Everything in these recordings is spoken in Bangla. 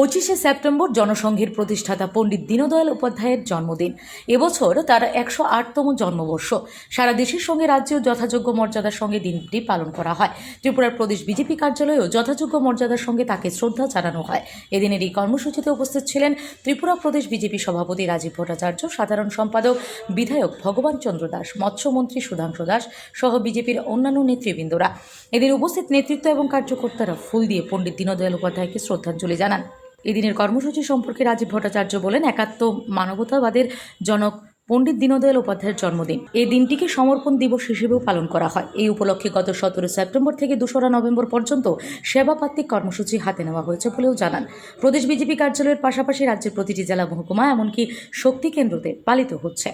পঁচিশে সেপ্টেম্বর জনসংঘের প্রতিষ্ঠাতা পণ্ডিত দীনদয়াল উপাধ্যায়ের জন্মদিন। এবছর তার একশো আটতম জন্মবর্ষ। সারা দেশের সঙ্গে রাজ্যেও যথাযোগ্য মর্যাদার সঙ্গে দিনটি পালন করা হয়। ত্রিপুরার প্রদেশ বিজেপি কার্যালয়েও যথাযোগ্য মর্যাদার সঙ্গে তাকে শ্রদ্ধা জানানো হয়। এদিনের এই কর্মসূচিতে উপস্থিত ছিলেন ত্রিপুরা প্রদেশ বিজেপি সভাপতি রাজীব ভট্টাচার্য, সাধারণ সম্পাদক বিধায়ক ভগবান চন্দ্র দাস, মৎস্যমন্ত্রী সুধাংশু দাস সহ বিজেপির অন্যান্য নেতৃবৃন্দরা। এদিন উপস্থিত নেতৃত্ব এবং কার্যকর্তারা ফুল দিয়ে পণ্ডিত দীনদয়াল উপাধ্যায়কে শ্রদ্ধাঞ্জলি জানান। এদিনের কর্মসূচি সম্পর্কে রাজীব ভট্টাচার্য বলেন, একাত্ম মানবতাবাদের জনক পণ্ডিত দীনদয়াল উপাধ্যায়ের জন্মদিন। এই দিনটিকে সমর্পণ দিবস হিসেবেও পালন করা হয়। এই উপলক্ষে গত সতেরো সেপ্টেম্বর থেকে দোসরা নভেম্বর পর্যন্ত সেবাপাত্রিক কর্মসূচি হাতে নেওয়া হয়েছে বলেও জানান। প্রদেশ বিজেপি কার্যালয়ের পাশাপাশি রাজ্যের প্রতিটি জেলা মহকুমা, এমনকি শক্তি কেন্দ্রতে পালিত হচ্ছে।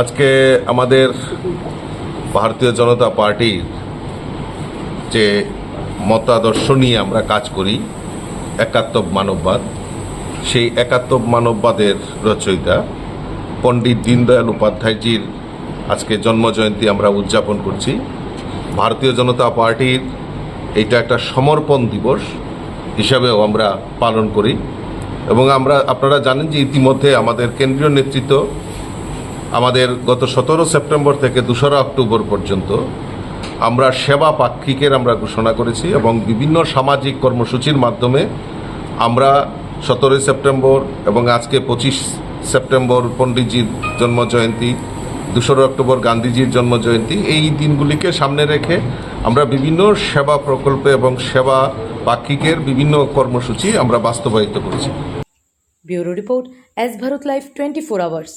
আজকে আমাদের ভারতীয় জনতা পার্টির যে মতাদর্শ নিয়ে আমরা কাজ করি একাত্ম মানববাদ। সেই একাত্ম মানববাদের রচয়িতা পণ্ডিত দীনদয়াল উপাধ্যায়জির আজকে জন্মজয়ন্তী আমরা উদযাপন করছি। ভারতীয় জনতা পার্টির এটা একটা সমর্পণ দিবস হিসাবেও আমরা পালন করি। এবং আমরা, আপনারা জানেন যে ইতিমধ্যে আমাদের কেন্দ্রীয় নেতৃত্ব আমাদের গত সতেরো সেপ্টেম্বর থেকে দোসরা অক্টোবর পর্যন্ত আমরা সেবা পাক্ষিকের আমরা ঘোষণা করেছি এবং বিভিন্ন সামাজিক কর্মসূচির মাধ্যমে আমরা সতেরোই সেপ্টেম্বর এবং আজকে পঁচিশ সেপ্টেম্বর পণ্ডিতজির জন্মজয়ন্তী দোসরা অক্টোবর গান্ধীজির জন্মজয়ন্তী, এই দিনগুলিকে সামনে রেখে আমরা বিভিন্ন সেবা প্রকল্প এবং সেবা পাক্ষিকের বিভিন্ন কর্মসূচি আমরা বাস্তবায়িত করেছি। Bureau report S Bharat live twenty four hours.